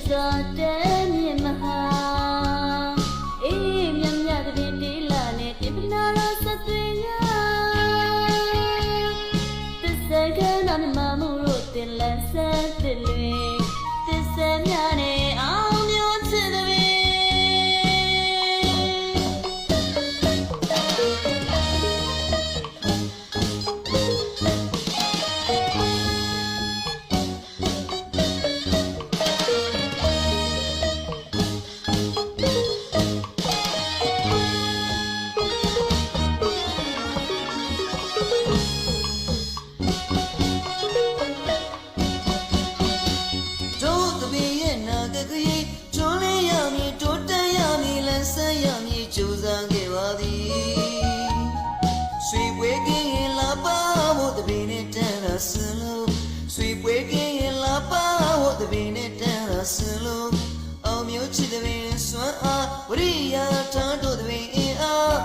zatenim her ဆင်လို့အောင်မျိုးချစ်တဲ့ပင်စွမ်းအားဝရိယထားတို့တဲ့ပင်အား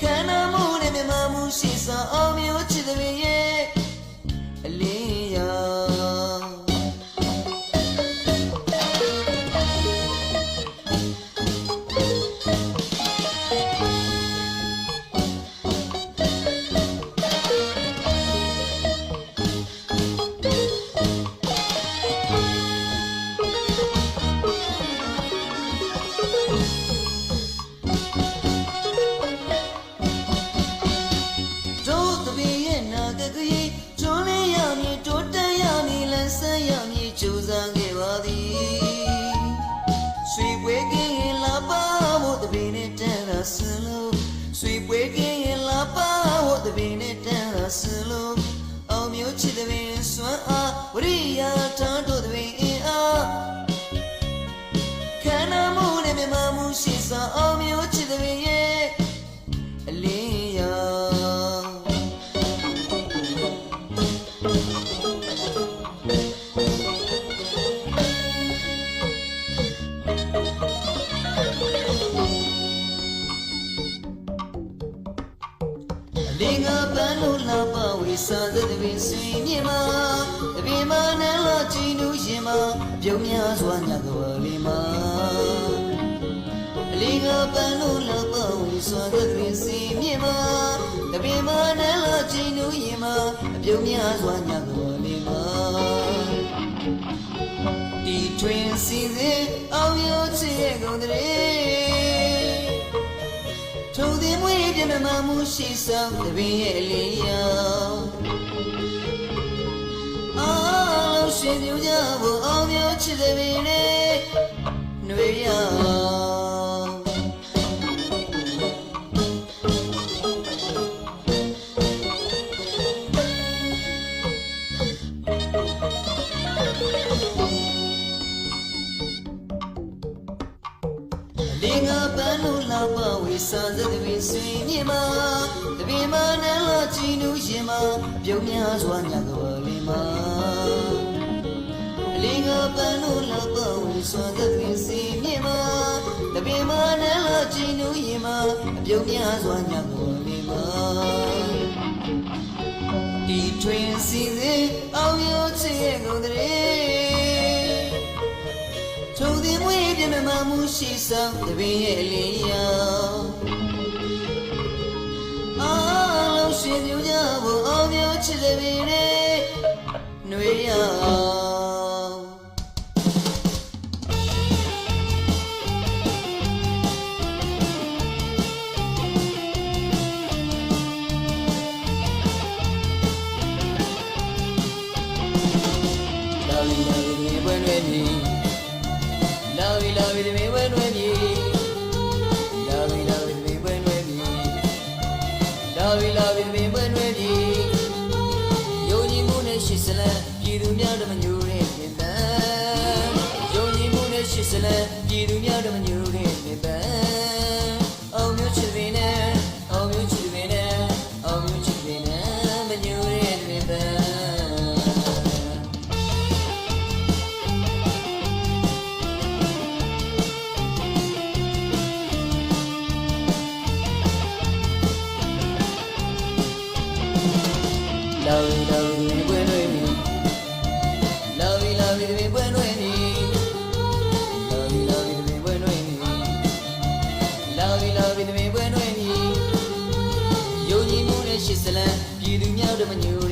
ခန္ဓာမှုနဲ့မြမမှုရှိစွာအောင်မျိုးချစ်တဲ့ပင်ရဲ့အလေး လင်းကပန်းလို့လာပါဝေစာသတဲ့ပင်ဆွေမြင်မှာတပင်မနဲ့လာချီနူးရင်မှာအပြုံးများစွာညကဝလေးမှာအလင်းကပန်းလို့လာပါဝေစာသတဲ့ပင်ဆွေမြင်မှာတပင်မနဲ့လာချီနူးရင်မှာအပြုံးများစွာညကဝလေးမှာဒီတွင်စီစဉ်အောင်ရချစ်ရဲ့ကုန်တဲ့ သည်မွေးပြမမမှုရှိဆောင်တပင်ရဲ့အလေးရောအားလုံးရှင်ပြကြဖို့အောင်မျိုးချစ်တဲ့ပင်လေး လင်္ကာပန်းလို့လာပဝေစာသတပင်ဆွေမြေမှာတပင်မနဲ့လာချီနူးရင်မှာပြုံးများစွာညကဝလေးမှာလင်္ကာပန်းလို့လာပဝေစာသတပင်ဆွေမြေမှာတပင်မနဲ့လာချီနူးရင်မှာပြုံးများစွာညကဝလေးမှာဒီတွင်စီစဉ်အောင်ရချစ် မမမှုရှိဆောင်တပင်ရဲ့အလင်းရောအားလုံးရှင်ပြကြဖို့အောင်မျိုးချစ်တဲ့ပင်လေးຫນွေရောလာဝီလာဝီဒီဘွယ်နွယ် မြည်လာဝီလာ လာဝီလာဝီဒီပွင့်လွင်ပြီလာဝီလာဝီဒီပွင့်လွင်ပြီလာဝီလာဝီဒီပွင့်လွင်ပြီလာဝီလာဝီဒီပွင့်လွင်ပြီယုံကြည်မှုနဲ့ရှိစလန်ပြည်သူများတို့မညူ